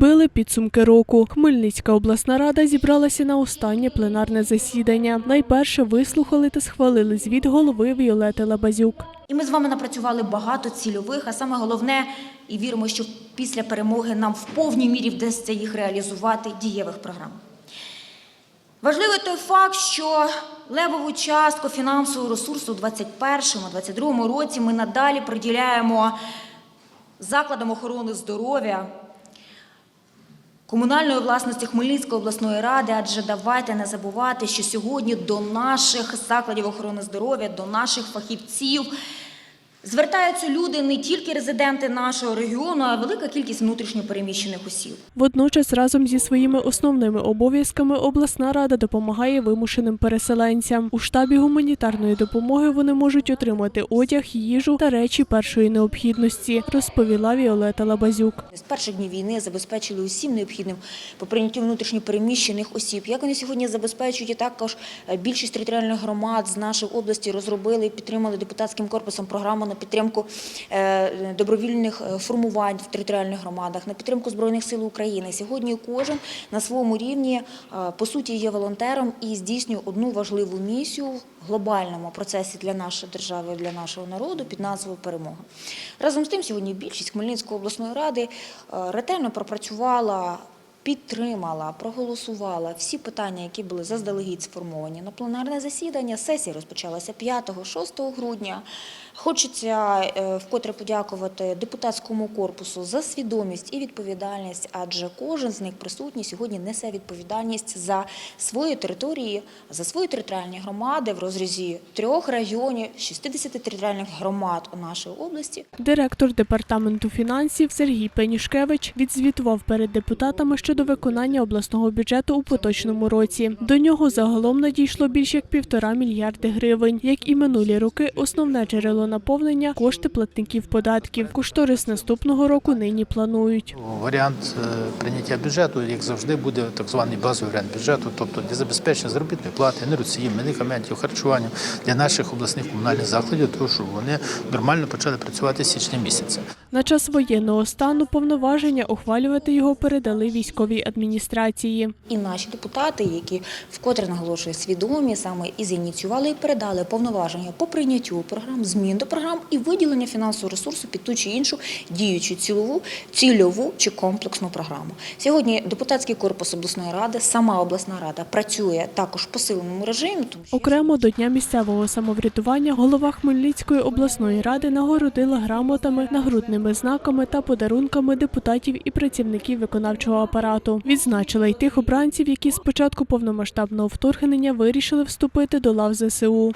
Підбили підсумки року. Хмельницька обласна рада зібралася на останнє пленарне засідання. Найперше вислухали та схвалили звіт голови Віолети Лабазюк. І ми з вами напрацювали багато цільових, а саме головне, і віримо, що після перемоги нам в повній мірі вдасться їх реалізувати дієвих програм. Важливий той факт, що левову частку фінансового ресурсу у 2021-2022 році ми надалі приділяємо закладам охорони здоров'я, комунальної власності Хмельницької обласної ради, адже давайте не забувати, що сьогодні до наших закладів охорони здоров'я, до наших фахівців звертаються люди не тільки резиденти нашого регіону, а велика кількість внутрішньопереміщених осіб. Водночас разом зі своїми основними обов'язками обласна рада допомагає вимушеним переселенцям. У штабі гуманітарної допомоги вони можуть отримати одяг, їжу та речі першої необхідності, розповіла Віолета Лабазюк. З перших днів війни забезпечили усім необхідним по прийняттю внутрішньопереміщених осіб. Як вони сьогодні забезпечують і також е, більшість територіальних громад з нашої області розробили і підтримали депутатським корпусом програму на підтримку е, добровільних е, формувань в територіальних громадах, на підтримку збройних сил України. Сьогодні кожен на своєму рівні е, по суті є волонтером і здійснює одну важливу місію в глобальному процесі для нашої держави, для нашого народу під назвою Перемога. Разом з тим, сьогодні більшість Хмельницької обласної ради ретельно пропрацювала. Підтримала, проголосувала всі питання, які були заздалегідь сформовані на пленарне засідання. Сесія розпочалася 5-6 грудня. Хочеться е, вкотре подякувати депутатському корпусу за свідомість і відповідальність, адже кожен з них присутній сьогодні несе відповідальність за свої території, за свої територіальні громади в розрізі трьох районів, 60 територіальних громад у нашій області. Директор департаменту фінансів Сергій Пенюшкевич відзвітував перед депутатами щодо виконання обласного бюджету у поточному році. До нього загалом надійшло більш як півтора мільярди гривень. Як і минулі роки, основне джерело наповнення кошти платників податків. Кошторис наступного року нині планують. Варіант е, прийняття бюджету, як завжди, буде так званий базовий варіант бюджету, тобто для забезпечення заробітної плати, енергоносіїв, медикаментів, харчування для наших обласних комунальних закладів, тому що вони нормально почали працювати січня місяця. На час воєнного стану повноваження ухвалювати його передали військовій адміністрації. І наші депутати, які вкотре наголошую свідомі, саме і зініціювали і передали повноваження по прийняттю програм, змін до програм і виділення фінансового ресурсу під ту чи іншу діючу цільову, цільову чи комплексну програму. Сьогодні депутатський корпус обласної ради, сама обласна рада працює також в посиленому режимі. Тому що Окремо до Дня місцевого самоврядування голова Хмельницької обласної ради нагородила грамотами, нагрудними знаками та подарунками депутатів і працівників виконавчого апарату. Відзначила й тих обранців, які з початку повномасштабного вторгнення вирішили вступити до лав ЗСУ.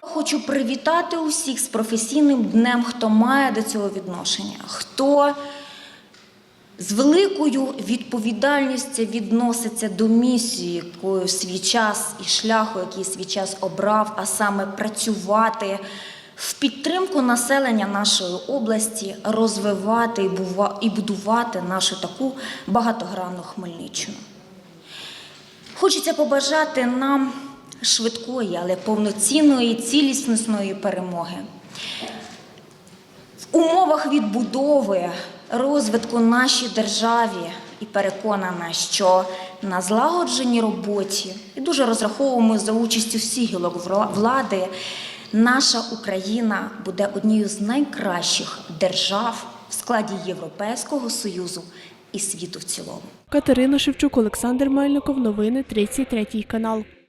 Хочу привітати усіх з професійним днем, хто має до цього відношення, хто з великою відповідальністю відноситься до місії, якою свій час і шляху, який свій час обрав, а саме працювати в підтримку населення нашої області, розвивати і будувати нашу таку багатогранну Хмельниччину. Хочеться побажати нам швидкої, але повноцінної, цілісної перемоги. В умовах відбудови, розвитку нашій державі і переконана, що на злагодженій роботі і дуже розраховуємо за участю всіх гілок влади, наша Україна буде однією з найкращих держав в складі Європейського Союзу і світу в цілому. Катерина Шевчук, Олександр Мельников. Новини 33 канал.